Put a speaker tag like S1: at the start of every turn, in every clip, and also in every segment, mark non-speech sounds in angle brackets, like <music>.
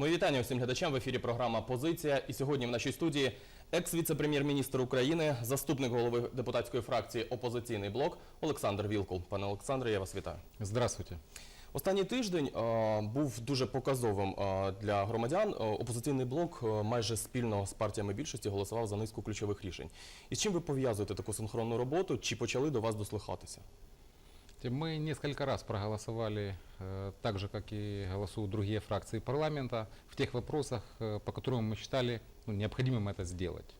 S1: Мої вітання усім глядачам в ефірі програма Позиція. І сьогодні в нашій студії екс-віце-прем'єр-міністр України, заступник голови депутатської фракції Опозиційний блок Олександр Вілкул. Пане Олександре, я вас вітаю.
S2: Здравствуйте.
S1: Останній тиждень е, був дуже показовим е, для громадян. Е, Опозиційний блок е, майже спільно з партіями більшості голосував за низку ключових рішень. І з чим ви пов'язуєте таку синхронну роботу? Чи почали до вас дослухатися?
S2: Мы несколько раз проголосовали э, так же, как и голосуют другие фракции парламента, в тех вопросах, э, по которым мы считали ну, необходимым это сделать.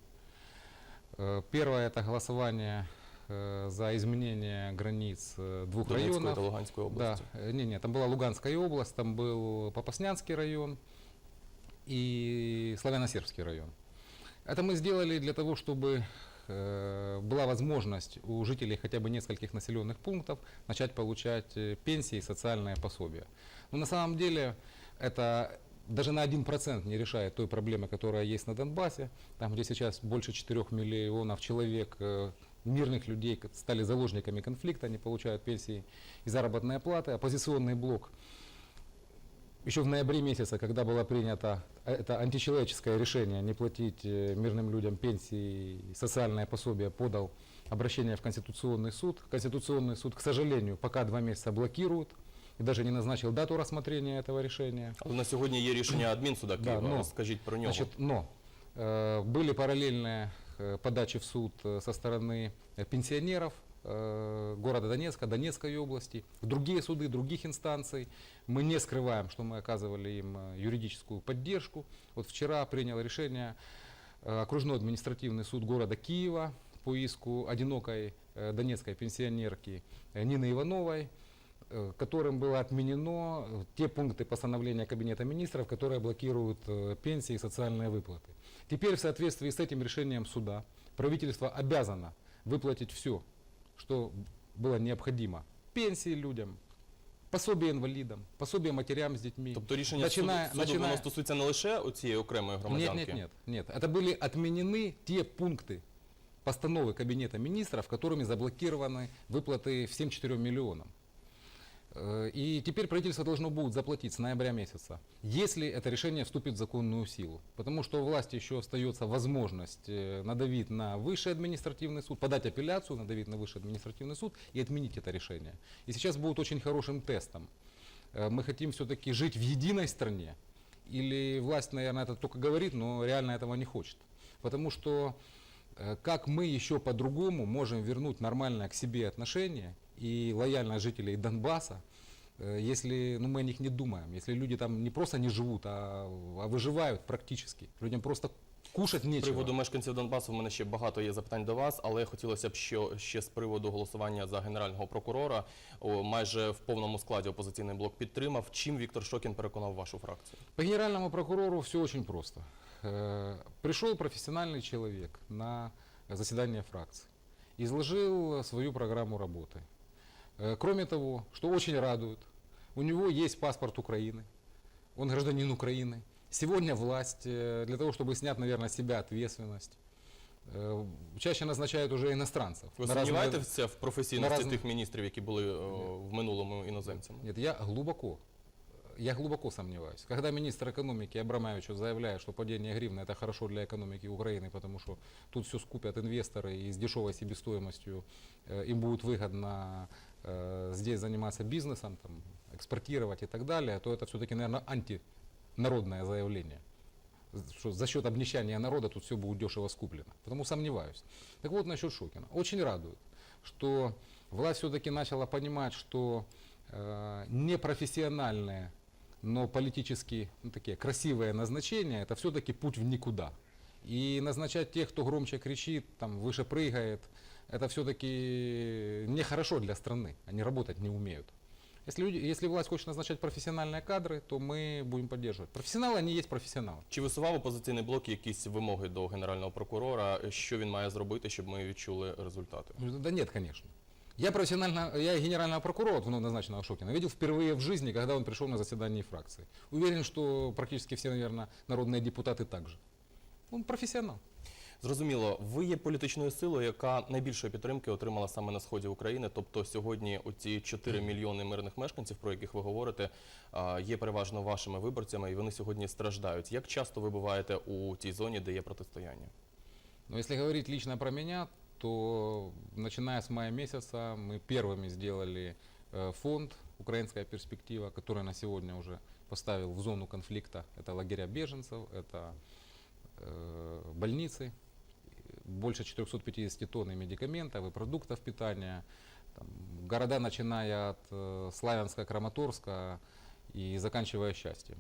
S2: Э, Первое это голосование э, за изменение границ э, двух
S1: Донецької
S2: районов.
S1: та Луганської
S2: Да,
S1: області.
S2: э, не, не, там была Луганская область, там был Попаснянский район и Славяно-Сербский район. Это мы сделали для того, чтобы э, была возможность у жителей хотя бы нескольких населенных пунктов начать получать э, пенсии и социальное пособие. Но на самом деле это даже на 1% не решает той проблемы, которая есть на Донбассе, там, где сейчас больше 4 миллионов человек, э, мирных людей, стали заложниками конфликта, они получают пенсии и заработные платы. Оппозиционный блок еще в ноябре месяце, когда было принято э, это античеловеческое решение не платить э, мирным людям пенсии и социальное пособие, подал обращение в Конституционный суд. Конституционный суд, к сожалению, пока два месяца блокирует и даже не назначил дату рассмотрения этого решения.
S1: Але на сьогодні є рішення адмінсуда
S2: Да,
S1: Києва.
S2: но-
S1: Розкажіть про нього.
S2: Значит, но э, были параллельные э, подачи в суд э, со стороны э, пенсионеров э, города Донецка, Донецкой области, в другие суды, других инстанций. Мы не скрываем, что мы оказывали им э, юридическую поддержку. Вот вчера принял решение э, окружной административный суд города Киева по иску одинокой э, донецкой пенсионерки э, Нины Ивановой, э, которым было отменено э, те пункты постановления Кабинета министров, которые блокируют э, пенсии и социальные выплаты. Теперь в соответствии с этим решением суда правительство обязано выплатить все, что было необходимо. Пенсии людям, пособие инвалидам, пособие матерям с детьми.
S1: Тобто рішення
S2: Начиная-
S1: суду, суду воно
S2: начиная-
S1: стосується не лише цієї окремої
S2: Нет,
S1: громадянки.
S2: нет, нет, нет. Это были отменены те пункты постановы Кабинета министров, которыми заблокированы выплаты всем 4 миллионам. Э, И теперь правительство должно будет заплатить с ноября месяца, если это решение вступит в законную силу. Потому что у власти еще остается возможность э, надавить на высший административный суд, подать апелляцию, надавить на высший административный суд и отменить это решение. И сейчас будет очень хорошим тестом. Э, Мы хотим все-таки жить в единой стране, или власть, наверное, это только говорит, но реально этого не хочет. Потому что как мы еще по-другому можем вернуть нормальное к себе отношение и лояльность жителей Донбасса, э, если ну, мы о них не думаем, если люди там не просто не живут, а, а выживают практически. Людям просто кушать
S1: З
S2: нечего.
S1: приводу мешканців Донбасу в мене ще багато є запитань до вас, але хотілося б що, ще з приводу голосування за генерального прокурора. О, майже в повному складі опозиційний блок підтримав. Чим Віктор Шокін переконав вашу фракцію?
S2: По генеральному прокурору все очень просто. Э, Пришел профессиональный человек на заседание фракции, изложил свою программу работы. Э, Кроме того, что очень радует, у него есть паспорт Украины, он гражданин Украины. Сегодня власть э, для того, чтобы снять, наверное, с себя ответственность, э, чаще назначает уже иностранцев.
S1: Ви
S2: на разные-
S1: сумніваєтеся в професійності
S2: на разне-
S1: тих міністрів, які були о, в минулому іноземцями?
S2: Нет, я глубоко, я глубоко сомневаюсь. Когда министр экономики Абрамович заявляет, что падение гривны это хорошо для экономики Украины, потому что тут все скупят инвесторы и с дешевой себестоимостью э, им будет выгодно э, здесь заниматься бизнесом, там, экспортировать и так далее, то это все-таки, наверное, антинародное заявление что за счет обнищания народа тут все будет дешево скуплено. Потому сомневаюсь. Так вот, насчет Шокина. Очень радует, что власть все-таки начала понимать, что э, непрофессиональные, но политически ну, такие красивые назначения, это все-таки путь в никуда. И назначать тех, кто громче кричит, там, выше прыгает, это все-таки нехорошо для страны. Они работать не умеют. Если, люди, если власть хочет назначать профессиональные кадры, то мы будем поддерживать. Профессионалы, они есть профессионалы.
S1: Чи висував опозиційний блок якісь вимоги до генерального прокурора? Що він має зробити, щоб ми відчули результати?
S2: Ну, Да нет, конечно. Я профессионально, я генерального прокурора, вот, ну, назначенного Шокина, видел впервые в жизни, когда он пришел на заседание фракции. Уверен, что практически все, наверное, народные депутаты также. Он профессионал.
S1: Зрозуміло, ви є політичною силою, яка найбільшої підтримки отримала саме на сході України. Тобто сьогодні оці 4 мільйони мирних мешканців, про яких ви говорите, а, є переважно вашими виборцями, і вони сьогодні страждають. Як часто ви буваєте у тій зоні, де є протистояння?
S2: Но если говорить лично про меня, то начиная с мая месяца мы первыми сделали э, фонд «Украинская перспектива», который на сегодня уже поставил в зону конфликта. Это лагеря беженцев, это э, больницы, Больше 450 тонн и медикаментов, и продуктов питания. Там, города, начиная от э, Славянска, Краматорска и заканчивая счастьем.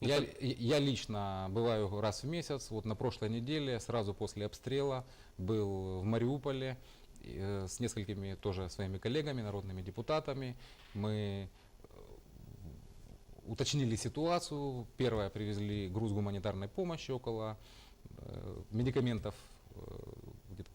S1: Ну,
S2: Я, я лично бываю раз в месяц. Вот на прошлой неделе, сразу после обстрела, был в Мариуполе э, с несколькими тоже своими коллегами, народными депутатами. Мы э, уточнили ситуацию. Первое, привезли груз гуманитарной помощи около э, медикаментов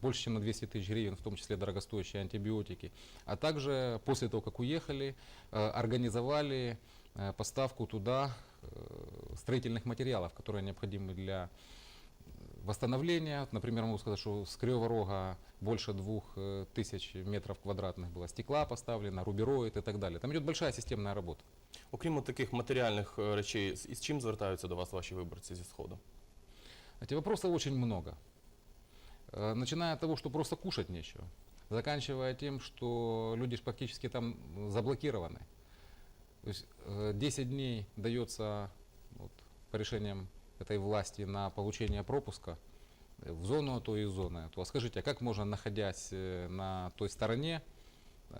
S2: больше, чем на 200 тысяч гривен, в том числе дорогостоящие антибиотики. А также после того, как уехали, э, организовали э, поставку туда э, строительных материалов, которые необходимы для восстановления. Например, могу сказать, что с Кривого Рога больше двух э, тысяч метров квадратных было стекла поставлено, рубероид и так далее. Там идет большая системная работа.
S1: Окрім от таких матеріальних е, речей, з із чим звертаються до вас ваші виборці зі сходу?
S2: Эти вопросов очень много. Э, Начиная от того, что просто кушать нечего, заканчивая тем, что люди практически там заблокированы. То есть э, 10 дней дается вот, по решениям этой власти на получение пропуска э, в зону, а то и зоны. То а скажите, а как можно, находясь э, на той стороне, э,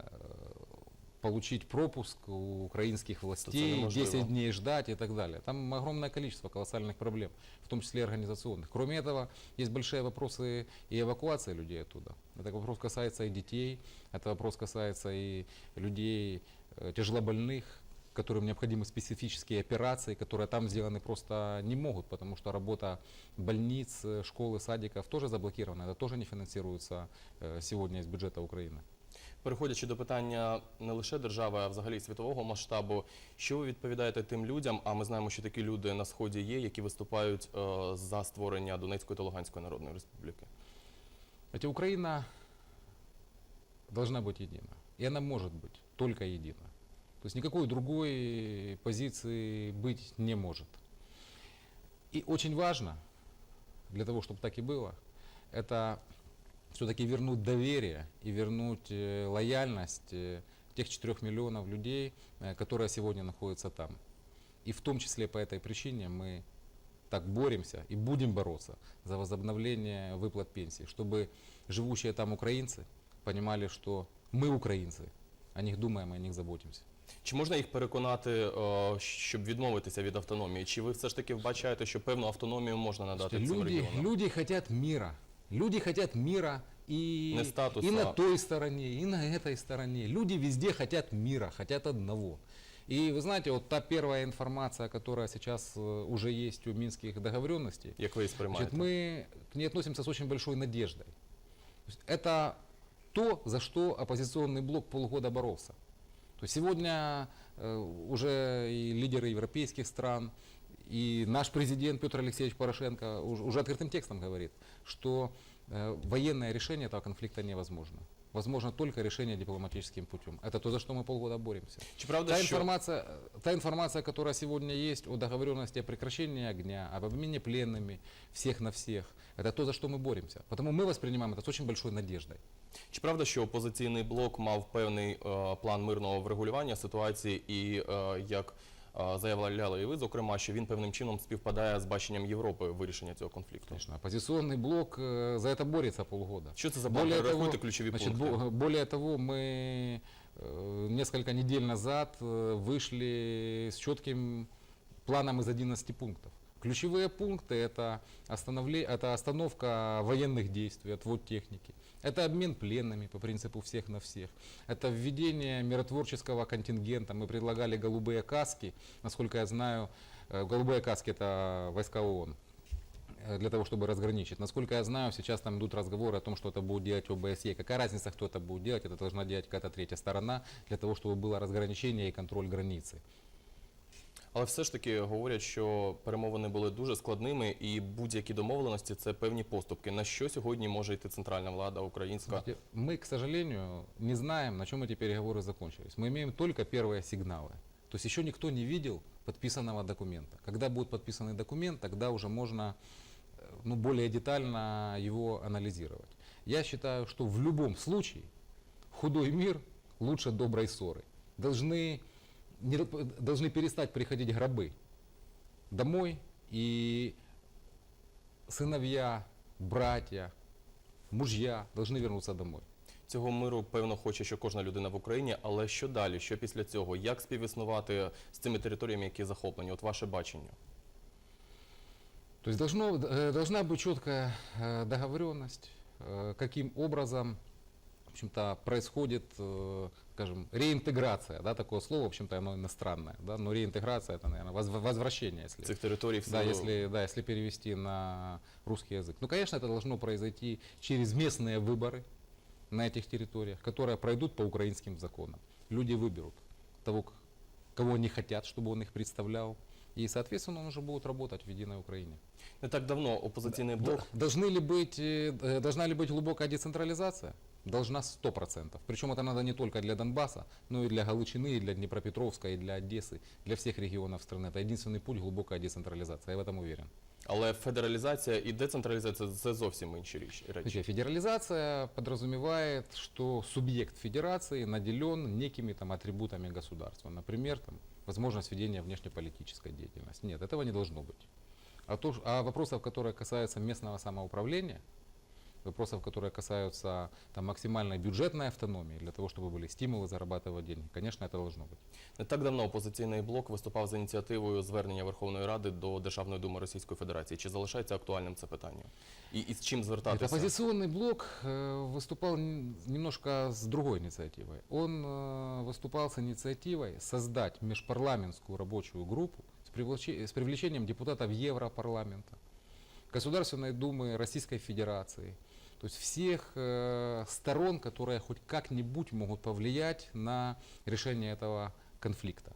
S2: получить пропуск у украинских властей,
S1: неможливо.
S2: 10 дней ждать и так далее. Там огромное количество колоссальных проблем, в том числе организационных. Кроме этого, есть большие вопросы и эвакуации людей оттуда. Это вопрос касается и детей, это вопрос касается и людей э, тяжелобольных, которым необходимы специфические операции, которые там сделаны просто не могут, потому что работа больниц, э, школ и садиков тоже заблокирована. Это тоже не финансируется э, сегодня из бюджета Украины.
S1: Переходячи до питання не лише держави, а взагалі світового масштабу, що ви відповідаєте тим людям? А ми знаємо, що такі люди на сході є, які виступають е, за створення Донецької та Луганської народної республіки.
S2: Ведь Украина должна быть едина. И она может быть только едина. То есть никакой другой позиции быть не может. И очень важно, для того, чтобы так и было, это все-таки вернуть доверие и вернуть э, лояльность э, тех 4 миллионов людей, э, которые сегодня находятся там. И в том числе по этой причине мы так боремся и будем бороться за возобновление выплат пенсий, чтобы живущие там украинцы понимали, что мы украинцы, о них думаем и о них заботимся.
S1: Чи можна їх переконати, е, щоб відмовитися від автономії? Чи ви все ж таки вбачаєте, що певну автономію можна надати цим
S2: Люди,
S1: регіонам?
S2: люди хотят мира. Люди хотят мира и,
S1: Не статуса.
S2: и на той стороне, и на этой стороне. Люди везде хотят мира, хотят одного. И вы знаете, вот та первая информация, которая сейчас э, уже есть у минских договоренностей,
S1: Як ви її
S2: Значит,
S1: сприймаєте?
S2: мы к ней относимся с очень большой надеждой. То есть это то, за что оппозиционный блок полгода боролся. То есть сегодня э, уже и лидеры европейских стран, и наш президент Петр Алексеевич Порошенко уж- уже открытым текстом говорит, что э, военное решение этого конфликта невозможно. Возможно только решение дипломатическим путем. Это то, за что мы полгода боремся.
S1: Чи правда,
S2: Та
S1: що
S2: информация, та информация, которая сегодня есть о договоренности о прекращении огня, об обмене пленными, всех на всех, это то, за что мы боремся. Потому мы воспринимаем это с очень большой надеждой.
S1: Чи правда, що опозиційний блок мав певний е, план мирного врегулювання ситуації, і е, як е, заявляли і ви, зокрема, що він певним чином співпадає з баченням Європи вирішення цього конфликту?
S2: Конечно, оппозиционный блок э, за это борется полгода.
S1: Що це за план?
S2: Более
S1: Перерахуйте
S2: того,
S1: ключові
S2: Значит,
S1: пункти.
S2: бо- более того, мы э, несколько недель назад э, вышли с четким планом из 11 пунктов. Ключевые пункты это, остановле- это остановка военных действий, отвод техники. это обмен пленными по принципу всех на всех. Это введение миротворческого контингента. Мы предлагали голубые каски. Насколько я знаю, э, голубые каски это войска ООН э, для того, чтобы разграничить. Насколько я знаю, сейчас там идут разговоры о том, что это будет делать ОБСЕ. Какая разница, кто это будет делать, это должна делать какая-то третья сторона, для того, чтобы было разграничение и контроль границы.
S1: Але все ж таки говорять, що перемовини були дуже складними, і будь-які домовленості це певні поступки. На що сьогодні може йти центральна влада українська?
S2: Смотрите, Мы, к сожалению, не знаем, на чем эти переговоры закончились. Мы имеем только первые сигналы. То есть еще никто не видел подписанного документа. Когда будет подписанный документ, тогда уже можно э, ну, более детально его анализировать. Я считаю, что в любом случае худой мир лучше доброй ссоры. Должны, не доп- должны перестать приходить гробы домой и сыновья, братья, мужья должны вернуться домой.
S1: Цього миру певно хоче, що кожна людина в Україні. Але що далі? Що після цього? Як співіснувати з цими територіями, які захоплені? От ваше бачення.
S2: То есть должно, э, должна быть четкая э, договоренность, э, каким образом в общем-то, происходит, э, скажем, реинтеграция, да, такое слово, в общем-то, оно иностранное, да, но реинтеграция это, наверное, воз- возвращение, если,
S1: Цих територій в
S2: да, если, да, если перевести на русский язык. Ну, конечно, это должно произойти через местные выборы на этих территориях, которые пройдут по украинским законам. Люди выберут того, кого они хотят, чтобы он их представлял, и, соответственно, он уже будет работать в единой Украине.
S1: не так давно опозиційний блок
S2: Должны ли быть, э, должна ли быть глубокая децентрализация? Должна 100%. Причем это надо не только для Донбасса, но и для Галичины, и для Днепропетровска, и для Одессы, для всех регионов страны. Это единственный путь глубокая децентрализация, я в этом уверен.
S1: Але федералізація і децентралізація це зовсім інші річ- речі.
S2: Значит, федерализация подразумевает, что субъект федерации наделен некими там атрибутами государства. Например, там, возможность ведения внешнеполитической деятельности. Нет, этого не должно быть. А, то, ж- а вопросов, которые касаются местного самоуправления, вопросов, которые касаются там, максимальной бюджетной автономии, для того, чтобы были стимулы зарабатывать деньги, конечно, это должно быть.
S1: Не так давно опозиційний блок виступав з ініціативою звернення Верховної Ради до Державної думи Російської Федерації. Чи залишається актуальним це питання? І, і з чим
S2: Нет,
S1: звертатися?
S2: оппозиционный блок э, выступал н- немножко с другой инициативой. Он э, выступал с инициативой создать межпарламентскую рабочую группу с, привлече- с привлечением депутатов Европарламента, Государственной Думы Российской Федерации, то есть всех э, сторон, которые хоть как-нибудь могут повлиять на решение этого конфликта.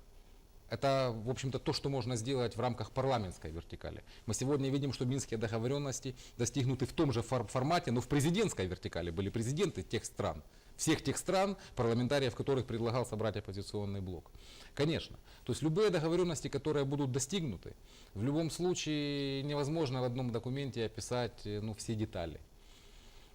S2: Это, в общем-то, то, что можно сделать в рамках парламентской вертикали. Мы сегодня видим, что минские договоренности достигнуты в том же фор- формате, но в президентской вертикали были президенты тех стран. Всех тех стран, парламентариев которых предлагал собрать оппозиционный блок. Конечно. То есть любые договоренности, которые будут достигнуты, в любом случае невозможно в одном документе описать э, ну, все детали.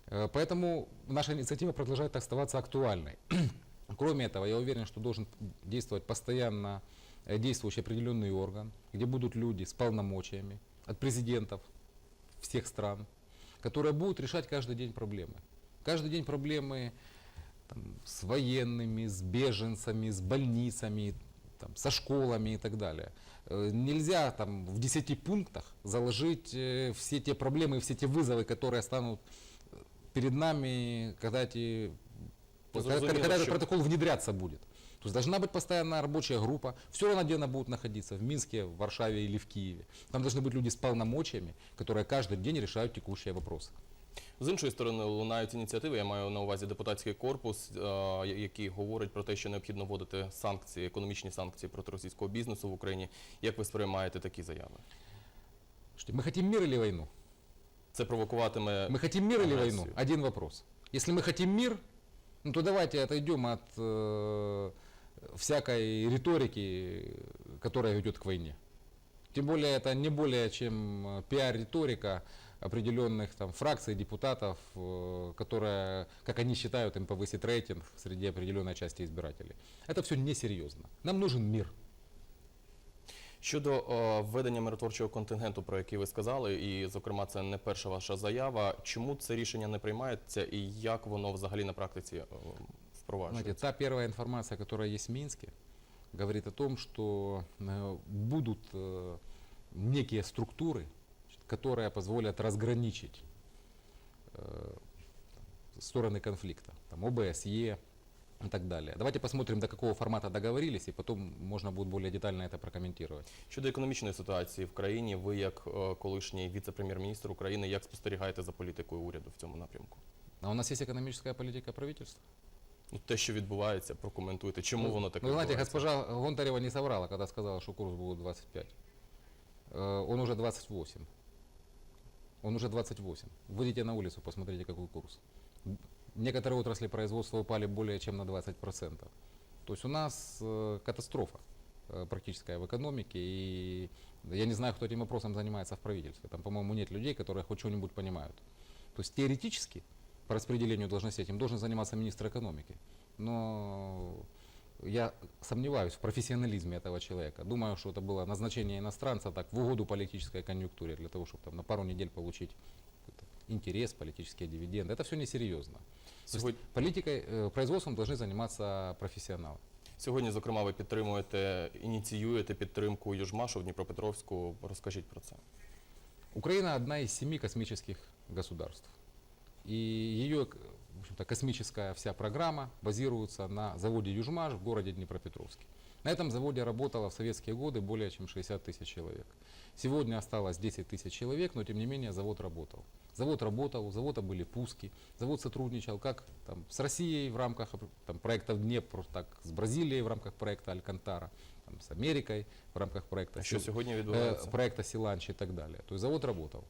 S2: Э, Поэтому наша инициатива продолжает оставаться актуальной. <clears throat> Кроме этого, я уверен, что должен действовать постоянно э, действующий определенный орган, где будут люди с полномочиями от президентов всех стран, которые будут решать каждый день проблемы. Каждый день проблемы там, с военными, с беженцами, с больницами, там, со школами и так далее. Э, Нельзя там в 10 пунктах заложить все те проблемы и все те вызовы, которые станут перед нами, когда, эти,
S1: Ну,
S2: когда,
S1: зрозуміло,
S2: когда этот
S1: що-
S2: протокол внедряться будет. То есть должна быть постоянная рабочая группа. Все равно, где она будет находиться, в Минске, в Варшаве или в Киеве. Там должны быть люди с полномочиями, которые каждый день решают текущие вопросы.
S1: З іншої сторони лунають ініціативи. Я маю на увазі депутатський корпус, е, який говорить про те, що необхідно вводити санкції, економічні санкції проти російського бізнесу в Україні. Як ви сприймаєте такі заяви?
S2: Слушайте, Мы хотим мир или войну?
S1: Це провокуватиме
S2: Мы хотим мир или войну? Один вопрос. Если мы хотим мир, ну то давайте отойдем от э, всякой риторики, которая ведет к войне. Тем более это не более чем э, пиар-риторика определенных там фракций, депутатов, э, которая, как они считают, им повысит рейтинг среди определенной части избирателей. Это все несерьезно. Нам нужен мир.
S1: Щодо е, введення миротворчого контингенту, про який ви сказали, і зокрема це не перша ваша заява. Чому це рішення не приймається і як воно взагалі на практиці е, впроваджується?
S2: Знаете, та первая информация, которая есть в Минске, говорит о том, что э, будут э, некие структуры, значит, которые позволят разграничить э, там, стороны конфликта, там ОБСЕ и так далее. Давайте посмотрим, до какого формата договорились, и потом можно будет более детально это прокомментировать.
S1: Щодо економічної ситуації в країні, ви як е, колишній віце-прем'єр-міністр України, як спостерігаєте за політикою уряду в цьому напрямку?
S2: А у нас есть экономическая политика правительства.
S1: Ну, те, що відбувається, прокоментуйте. Чому воно таке
S2: Ну, знаете,
S1: відбувається?
S2: госпожа Гонтарева не соврала, когда сказала, что курс будет 25. Э, Он уже 28. Он уже 28. Выйдите на улицу, посмотрите, какой курс. Некоторые отрасли производства упали более чем на 20%. То есть у нас э, катастрофа э, практическая в экономике. И я не знаю, кто этим вопросом занимается в правительстве. Там, по-моему, нет людей, которые хоть что-нибудь понимают. То есть теоретически по распределению должностей этим должен заниматься министр экономики. Но я сомневаюсь в профессионализме этого человека. Думаю, что это было назначение иностранца так в угоду политической конъюнктуре, для того, чтобы там, на пару недель получить интерес, политические дивиденды. Это все несерьезно. То есть
S1: Сьогодні,
S2: политикой, э, производством должны заниматься профессионалы.
S1: сьогодні, зокрема, ви підтримуєте, ініціюєте підтримку Южмашу в Дніпропетровську. Розкажіть про це.
S2: Украина одна из семи космических государств. И ее к- в общем-то, космическая вся программа базируется на заводе Южмаш в городе Днепропетровске. На этом заводе работало в советские годы более чем 60 тысяч человек. Сегодня осталось 10 тысяч человек, но тем не менее завод работал. Завод работал, у завода были пуски, завод сотрудничал как там, с Россией в рамках там, проекта Днепр, так с Бразилией в рамках проекта Алькантара, там, с Америкой в рамках проекта
S1: Що
S2: Сил-
S1: сьогодні
S2: э,
S1: відбувається?
S2: проекта Силанч и так далее. То есть завод работал.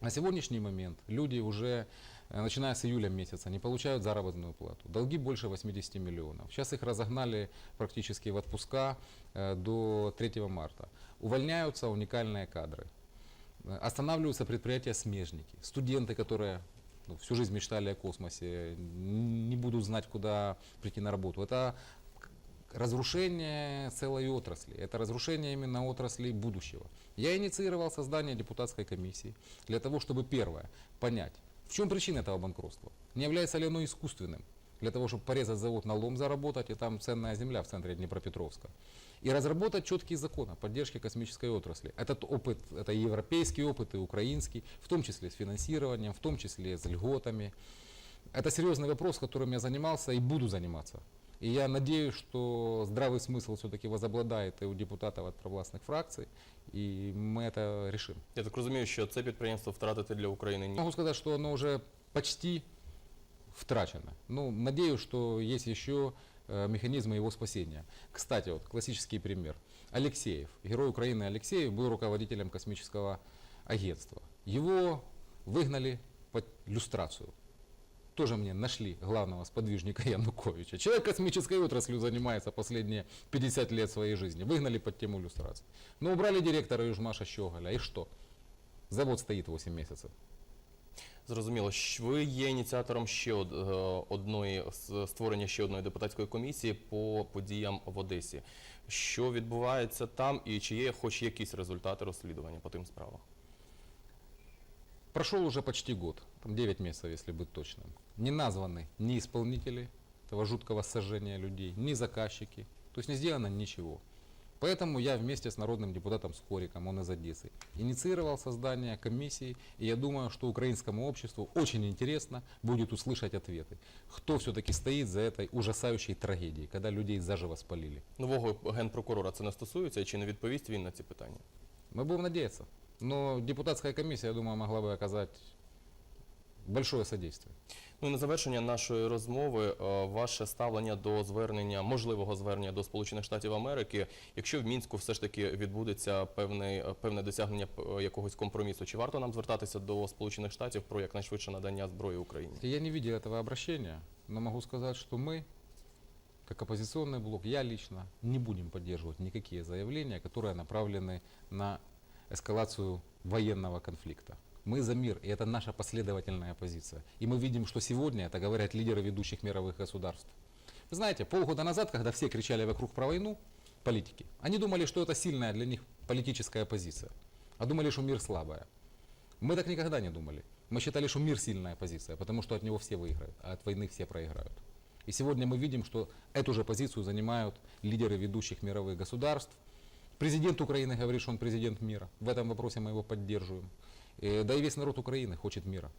S2: На сегодняшний момент люди уже, э, начиная с июля месяца, не получают заработную плату. Долги больше 80 миллионов. Сейчас их разогнали практически в отпуска э, до 3 марта. Увольняются уникальные кадры. Э, Останавливаются предприятия-смежники. Студенты, которые ну, всю жизнь мечтали о космосе, не будут знать, куда прийти на работу. Это разрушение целой отрасли. Это разрушение именно отрасли будущего. Я инициировал создание депутатской комиссии для того, чтобы первое, понять, в чем причина этого банкротства. Не является ли оно искусственным? Для того, чтобы порезать завод на лом заработать, и там ценная земля в центре Днепропетровска. И разработать четкие законы о поддержке космической отрасли. Этот опыт, это и европейский опыт, и украинский, в том числе с финансированием, в том числе с льготами. Это серьезный вопрос, которым я занимался и буду заниматься. И я надеюсь, что здравый смысл все-таки возобладает и у депутатов от провластных фракций, и мы это решим.
S1: Я так розумію, що це підприємство втратити для України ні.
S2: Могу сказать, что оно уже почти втрачено. Ну, надеюсь, что есть еще э, механизмы его спасения. Кстати, вот классический пример. Алексеев, герой Украины Алексеев, был руководителем космического агентства. Его выгнали под люстрацию. Тоже мне нашли главного сподвижника Януковича. Человек космической отраслью занимается последние 50 лет своей жизни. Выгнали под тему люстрации. Но убрали директора Южмаша Щеголя. И что? Завод стоит 8 месяцев.
S1: Зрозуміло, ви є ініціатором ще е, одної створення ще одної депутатської комісії по подіям в Одесі. Що відбувається там, і чи є хоч якісь результати розслідування по тим справах?
S2: Прошел уже почти год, там 9 месяцев, если быть точным. Не названы ни исполнители этого жуткого сожжения людей, ни заказчики. То есть не сделано ничего. Поэтому я вместе с народным депутатом Скориком, он из Одессы, инициировал создание комиссии. И я думаю, что украинскому обществу очень интересно будет услышать ответы. Кто все-таки стоит за этой ужасающей трагедией, когда людей заживо спалили.
S1: Нового генпрокурора це не стосується, і чи не відповість він на ці питання?
S2: Мы будем надеяться. Но депутатская комиссия, я думаю, могла бы оказать большое содействие.
S1: Ну і на завершення нашої розмови е, ваше ставлення до звернення, можливого звернення до Сполучених Штатів Америки, якщо в мінську все ж таки відбудеться певний е, певне досягнення е, якогось компромісу, чи варто нам звертатися до Сполучених Штатів про якнайшвидше надання зброї Україні?
S2: Я не видел этого обращения, но могу сказать, что мы, как оппозиционный блок, я лично, не будем поддерживать никакие заявления, которые направлены на эскалацию военного конфликта. Мы за мир, и это наша последовательная позиция. И мы видим, что сегодня это говорят лидеры ведущих мировых государств. Вы знаете, полгода назад, когда все кричали вокруг про войну, политики, они думали, что это сильная для них политическая позиция, а думали, что мир слабая. Мы так никогда не думали. Мы считали, что мир сильная позиция, потому что от него все выиграют, а от войны все проиграют. И сегодня мы видим, что эту же позицию занимают лидеры ведущих мировых государств. Президент Украины говорит, что он президент мира. В этом вопросе мы его поддерживаем. Э, Да и весь народ Украины хочет мира.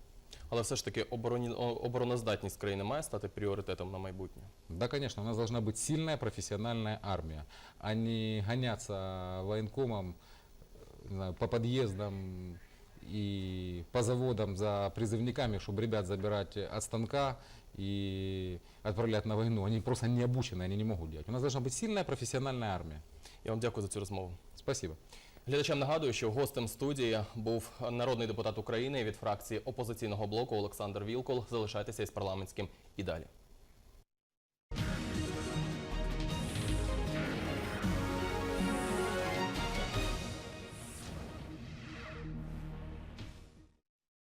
S1: Але все ж таки обороні, о- обороноздатність країни має стати пріоритетом на майбутнє.
S2: Да, конечно, у нас должна быть сильная профессиональная армия, а не гоняться военкомом э, не знаю, по подъездам и по заводам за призывниками, чтобы ребят забирать от станка и отправлять на войну. Они просто не обучены, они не могут делать. У нас должна быть сильная профессиональная армия.
S1: Я вам дякую за цю розмову.
S2: Спасибо.
S1: Глядачам нагадую, що гостем студії був народний депутат України від фракції опозиційного блоку Олександр Вілкол. Залишайтеся із парламентським і далі.